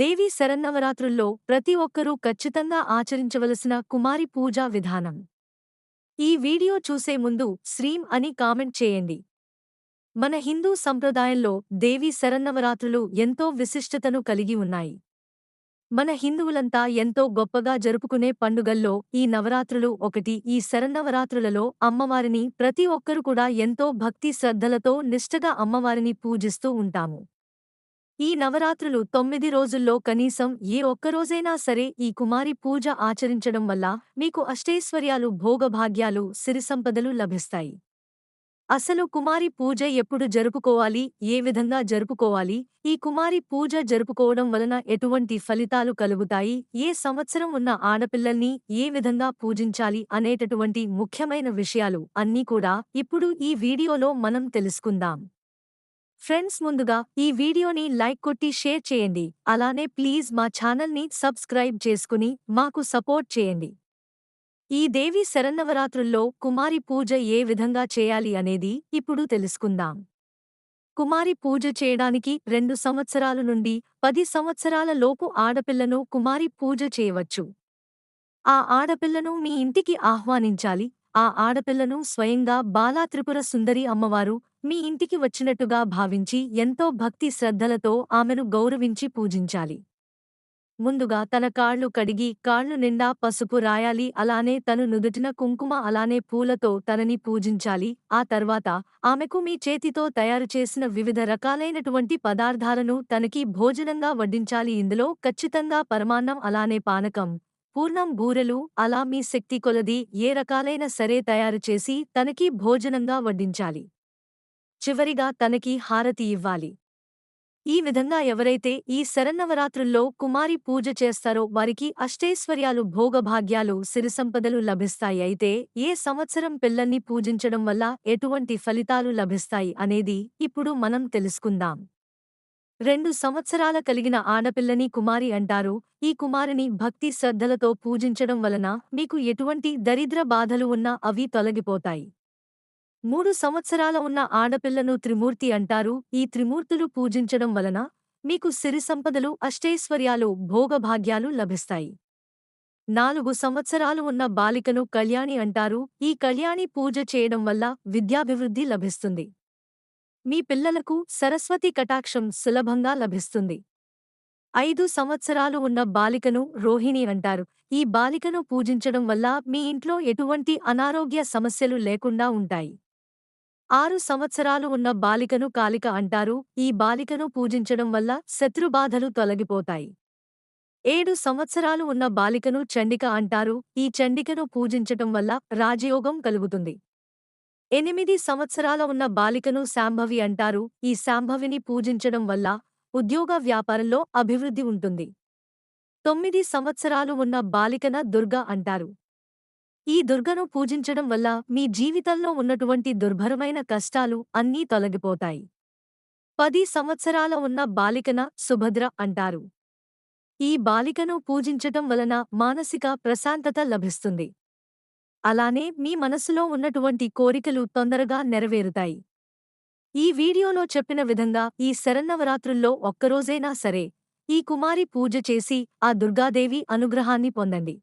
దేవీ శరన్నవరాత్రుల్లో ప్రతి ఒక్కరూ ఖచ్చితంగా ఆచరించవలసిన కుమారి పూజా విధానం. ఈ వీడియో చూసే ముందు శ్రీం అని కామెంట్ చేయండి. మన హిందూ సంప్రదాయంలో దేవీ శరన్నవరాత్రులు ఎంతో విశిష్టతను కలిగి ఉన్నాయి. మన హిందువులంతా ఎంతో గొప్పగా జరుపుకునే పండుగల్లో ఈ నవరాత్రులు ఒకటి. ఈ శరన్నవరాత్రులలో అమ్మవారిని ప్రతి ఒక్కరు కూడా ఎంతో భక్తి శ్రద్ధలతో నిష్ఠగా అమ్మవారిని పూజిస్తూ ఉంటాము. ఈ నవరాత్రులు తొమ్మిది రోజుల్లో కనీసం ఏ ఒక్కరోజైనా సరే ఈ కుమారి పూజ ఆచరించడం వల్ల మీకు అష్టైశ్వర్యాలు భోగభాగ్యాలు సిరిసంపదలు లభిస్తాయి. అసలు కుమారి పూజ ఎప్పుడు జరుపుకోవాలి? ఏ విధంగా జరుపుకోవాలి? ఈ కుమారి పూజ జరుపుకోవడం వలన ఎటువంటి ఫలితాలు కలుగుతాయి? ఏ సంవత్సరం ఉన్న ఆడపిల్లల్ని ఏ విధంగా పూజించాలి? అనేటటువంటి ముఖ్యమైన విషయాలు అన్నీ కూడా ఇప్పుడు ఈ వీడియోలో మనం తెలుసుకుందాం. ఫ్రెండ్స్ ముందుగా ఈ వీడియోని లైక్ కొట్టి షేర్ చేయండి. అలానే ప్లీజ్ మా ఛానల్ని సబ్స్క్రైబ్ చేసుకుని మాకు సపోర్ట్ చేయండి. ఈ దేవి శరన్నవరాత్రుల్లో కుమారి పూజ ఏ విధంగా చేయాలి అనేది ఇప్పుడు తెలుసుకుందాం. కుమారి పూజ చేయడానికి రెండు సంవత్సరాల నుండి పది సంవత్సరాల లోపు ఆడపిల్లను కుమారి పూజ చేయవచ్చు. ఆ ఆడపిల్లను మీ ఇంటికి ఆహ్వానించాలి. ఆ ఆడపిల్లను స్వయంగా బాలా త్రిపుర సుందరి అమ్మవారు మీ ఇంటికి వచ్చినట్టుగా భావించి ఎంతో భక్తి శ్రద్ధలతో ఆమెను గౌరవించి పూజించాలి. ముందుగా తన కాళ్ళు కడిగి కాళ్ళు నిండా పసుపు రాయాలి అలానే తను నుదుటిన కుంకుమ అలానే పూలతో తనని పూజించాలి. ఆ తర్వాత ఆమెకు మీ చేతితో తయారు చేసిన వివిధ రకాలైనటువంటి పదార్థాలను తనకి భోజనంగా వడ్డించాలి. ఇందులో ఖచ్చితంగా పరమాన్నం అలానే పానకం పూర్ణం బూరెలు అలా మీ శక్తి కొలది ఏ రకాలైన సరే తయారు చేసి తనకి భోజనంగా వడ్డించాలి. చివరిగా తనకి హారతి ఇవ్వాలి. ఈ విధంగా ఎవరైతే ఈ శరన్నవరాత్రుల్లో కుమారి పూజ చేస్తారో వారికి అష్టైశ్వర్యాలు భోగభాగ్యాలు సిరిసంపదలు లభిస్తాయి. అయితే ఏ సంవత్సరం పిల్లల్ని పూజించడం వల్ల ఎటువంటి ఫలితాలు లభిస్తాయి అనేది ఇప్పుడు మనం తెలుసుకుందాం. రెండు సంవత్సరాల కలిగిన ఆడపిల్లని కుమారి అంటారు. ఈ కుమారిని భక్తి శ్రద్ధలతో పూజించడం వలన మీకు ఎటువంటి దరిద్ర బాధలు ఉన్నా అవి తొలగిపోతాయి. మూడు సంవత్సరాల ఉన్న ఆడపిల్లను త్రిమూర్తి అంటారు. ఈ త్రిమూర్తులు పూజించడం వలన మీకు సిరి సంపదలు అష్టైశ్వర్యాలు భోగభాగ్యాలు లభిస్తాయి. నాలుగు సంవత్సరాలు ఉన్న బాలికను కళ్యాణి అంటారు. ఈ కళ్యాణి పూజ చేయడం వల్ల విద్యాభివృద్ధి లభిస్తుంది. మీ పిల్లలకు సరస్వతి కటాక్షం సులభంగా లభిస్తుంది. ఐదు సంవత్సరాలు ఉన్న బాలికను రోహిణి అంటారు. ఈ బాలికను పూజించడం వల్ల మీ ఇంట్లో ఎటువంటి అనారోగ్య సమస్యలు లేకుండా ఉంటాయి. ఆరు సంవత్సరాలు ఉన్న బాలికను కాలిక అంటారు. ఈ బాలికను పూజించడం వల్ల శత్రుబాధలు తొలగిపోతాయి. ఏడు సంవత్సరాలు ఉన్న బాలికను చండిక అంటారు. ఈ చండికను పూజించటం వల్ల రాజయోగం కలుగుతుంది. ఎనిమిది సంవత్సరాల ఉన్న బాలికను శాంభవి అంటారు. ఈ శాంభవిని పూజించడం వల్ల ఉద్యోగ వ్యాపారంలో అభివృద్ధి ఉంటుంది. తొమ్మిది సంవత్సరాలు ఉన్న బాలికన దుర్గ అంటారు. ఈ దుర్గను పూజించడం వల్ల మీ జీవితంలో ఉన్నటువంటి దుర్భరమైన కష్టాలు అన్నీ తొలగిపోతాయి. పది సంవత్సరాల ఉన్న బాలికన సుభద్ర అంటారు. ఈ బాలికను పూజించటం వలన మానసిక ప్రశాంతత లభిస్తుంది. అలానే మీ మనసులో ఉన్నటువంటి కోరికలు తొందరగా నెరవేరుతాయి. ఈ వీడియోలో చెప్పిన విధంగా ఈ శరన్నవరాత్రుల్లో ఒక్కరోజైనా సరే ఈ కుమారి పూజ చేసి ఆ దుర్గాదేవి అనుగ్రహాన్ని పొందండి.